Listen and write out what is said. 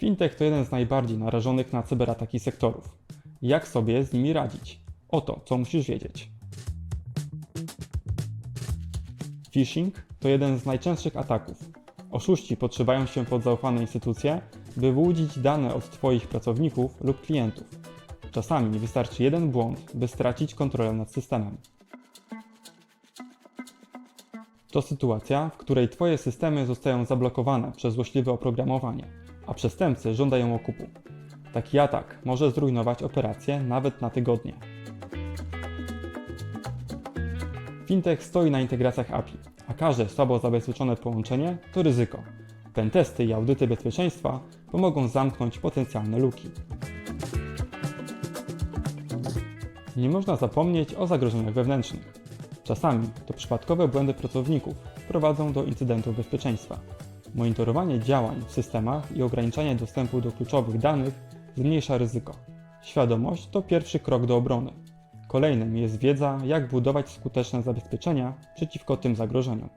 Fintech to jeden z najbardziej narażonych na cyberataki sektorów. Jak sobie z nimi radzić? Oto, co musisz wiedzieć. Phishing to jeden z najczęstszych ataków. Oszuści podszywają się pod zaufane instytucje, by wyłudzić dane od Twoich pracowników lub klientów. Czasami wystarczy jeden błąd, by stracić kontrolę nad systemem. To sytuacja, w której Twoje systemy zostają zablokowane przez złośliwe oprogramowanie, a przestępcy żądają okupu. Taki atak może zrujnować operacje nawet na tygodnie. Fintech stoi na integracjach API, a każde słabo zabezpieczone połączenie to ryzyko. Pentesty i audyty bezpieczeństwa pomogą zamknąć potencjalne luki. Nie można zapomnieć o zagrożeniach wewnętrznych. Czasami to przypadkowe błędy pracowników prowadzą do incydentów bezpieczeństwa. Monitorowanie działań w systemach i ograniczanie dostępu do kluczowych danych zmniejsza ryzyko. Świadomość to pierwszy krok do obrony. Kolejnym jest wiedza, jak budować skuteczne zabezpieczenia przeciwko tym zagrożeniom.